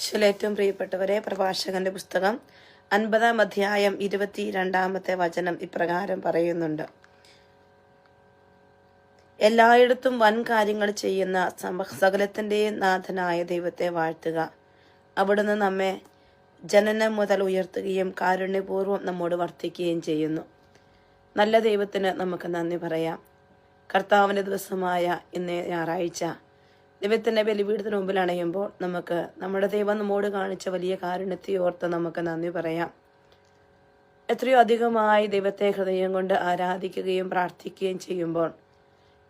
ഏറ്റവും പ്രിയപ്പെട്ടവരെ പ്രഭാഷകന്റെ പുസ്തകം അൻപതാം അധ്യായം ഇരുപത്തി രണ്ടാമത്തെ വചനം ഇപ്രകാരം പറയുന്നുണ്ട്. എല്ലായിടത്തും വൻ കാര്യങ്ങൾ ചെയ്യുന്ന സകലത്തിന്റെയും നാഥനായ ദൈവത്തെ വാഴ്ത്തുക. അവിടുന്ന് നമ്മെ ജനനം മുതൽ ഉയർത്തുകയും കാരുണ്യപൂർവം നമ്മോട് വർത്തിക്കുകയും ചെയ്യുന്നു. നല്ല ദൈവത്തിന് നമുക്ക് നന്ദി പറയാം. കർത്താവിന്റെ ദിവസമായ ഇന്ന് ഞായറാഴ്ച ദൈവത്തിന്റെ ബലിപീഠത്തിന് മുമ്പിൽ അണയുമ്പോൾ നമുക്ക് നമ്മുടെ ദൈവം നമ്മോട് കാണിച്ച വലിയ കാരുണ്യത്തെ ഓർത്ത് നമുക്ക് നന്ദി പറയാം. എത്രയോ അധികമായി ദൈവത്തെ ഹൃദയം കൊണ്ട് ആരാധിക്കുകയും പ്രാർത്ഥിക്കുകയും ചെയ്യുമ്പോൾ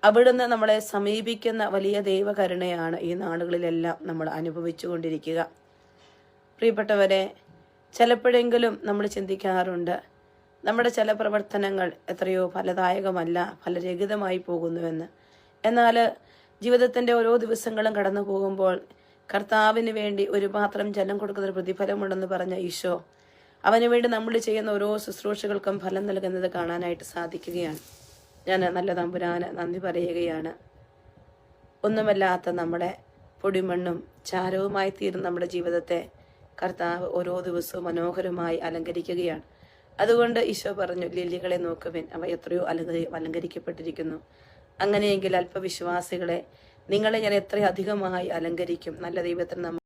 അവിടുന്ന് നമ്മളെ സമീപിക്കുന്ന വലിയ ദൈവകരുണയാണ് ഈ നാടുകളിലെല്ലാം നമ്മൾ അനുഭവിച്ചു കൊണ്ടിരിക്കുക പ്രിയപ്പെട്ടവരെ ചിലപ്പോഴെങ്കിലും നമ്മൾ ചിന്തിക്കാറുണ്ട് നമ്മുടെ ചില പ്രവർത്തനങ്ങൾ എത്രയോ ഫലദായകമല്ല ഫലരഹിതമായി പോകുന്നുവെന്ന്. എന്നാൽ ജീവിതത്തിന്റെ ഓരോ ദിവസങ്ങളും കടന്നു പോകുമ്പോൾ കർത്താവിന് വേണ്ടി ഒരു പാത്രം ജലം കൊടുക്കുന്ന ഒരു പ്രതിഫലമുണ്ടെന്ന് പറഞ്ഞ ഈശോ അവന് വേണ്ടി നമ്മൾ ചെയ്യുന്ന ഓരോ ശുശ്രൂഷകൾക്കും ഫലം നൽകുന്നത് കാണാനായിട്ട് സാധിക്കുകയാണ്. ഞാൻ നല്ല തമ്പുരാന് നന്ദി പറയുകയാണ്. ഒന്നുമല്ലാത്ത നമ്മുടെ പൊടിമണ്ണും ചാരവുമായി തീരുന്ന നമ്മുടെ ജീവിതത്തെ കർത്താവ് ഓരോ ദിവസവും മനോഹരമായി അലങ്കരിക്കുകയാണ്. അതുകൊണ്ട് ഈശോ പറഞ്ഞു ലില്ലികളെ നോക്കുവിൻ അവ എത്രയോ അലങ്കരി അലങ്കരിക്കപ്പെട്ടിരിക്കുന്നു. അങ്ങനെയെങ്കിൽ അല്പവിശ്വാസികളെ നിങ്ങളെ ഞാൻ എത്രയധികമായി അലങ്കരിക്കും. നല്ല ദൈവത്തിന് നമ്മൾ